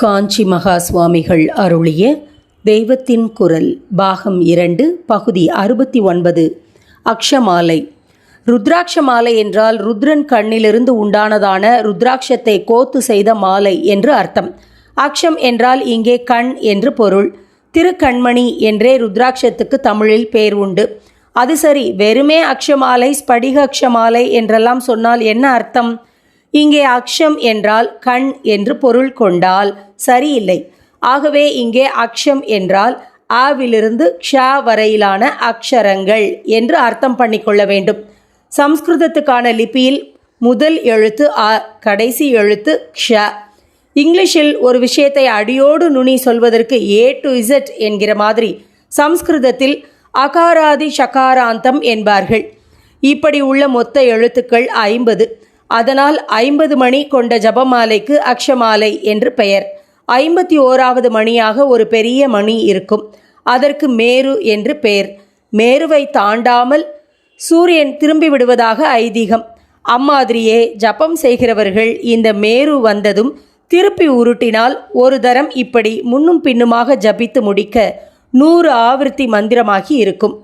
காஞ்சி மகா சுவாமிகள் அருளிய தெய்வத்தின் குரல் பாகம் இரண்டு பகுதி அறுபத்தி ஒன்பது அக்ஷமாலை. ருத்ராட்ச மாலை என்றால் ருத்ரன் கண்ணிலிருந்து உண்டானதான ருத்ராட்சத்தை கோத்து செய்த மாலை என்று அர்த்தம். அக்ஷம் என்றால் இங்கே கண் என்று பொருள். திருக்கண்மணி என்றே ருத்ராட்சத்துக்கு தமிழில் பேர் உண்டு. அது சரி வெறுமே அக்ஷமாலை ஸ்படிக அக்ஷமாலை என்றெல்லாம் சொன்னால் என்ன அர்த்தம்? இங்கே அக்ஷம் என்றால் கண் என்று பொருள் கொண்டால் சரியில்லை. ஆகவே இங்கே அக்ஷம் என்றால் ஆவிலிருந்து க்ஷா வரையிலான அக்ஷரங்கள் என்று அர்த்தம் பண்ணிக்கொள்ள வேண்டும். சம்ஸ்கிருதத்துக்கான லிபியில் முதல் எழுத்து அ கடைசி எழுத்து க்ஷ. இங்கிலீஷில் ஒரு விஷயத்தை அடியோடு நுனி சொல்வதற்கு ஏ டு இசட் என்கிற மாதிரி சம்ஸ்கிருதத்தில் அகாராதி ஷகாராந்தம் என்பார்கள். இப்படி உள்ள மொத்த எழுத்துக்கள் ஐம்பது. அதனால் ஐம்பது மணி கொண்ட ஜபமாலைக்கு அக்ஷமாலை என்று பெயர். ஐம்பத்தி ஓராவது மணியாக ஒரு பெரிய மணி இருக்கும். அதற்கு மேரு என்று பெயர். மேருவை தாண்டாமல் சூரியன் திரும்பி விடுவதாக ஐதீகம். அம்மாதிரியே ஜபம் செய்கிறவர்கள் இந்த மேரு வந்ததும் திருப்பி உருட்டினால் ஒரு தரம் இப்படி முன்னும் பின்னுமாக ஜபித்து முடிக்க நூறு ஆவிருத்தி மந்திரமாகி இருக்கும்.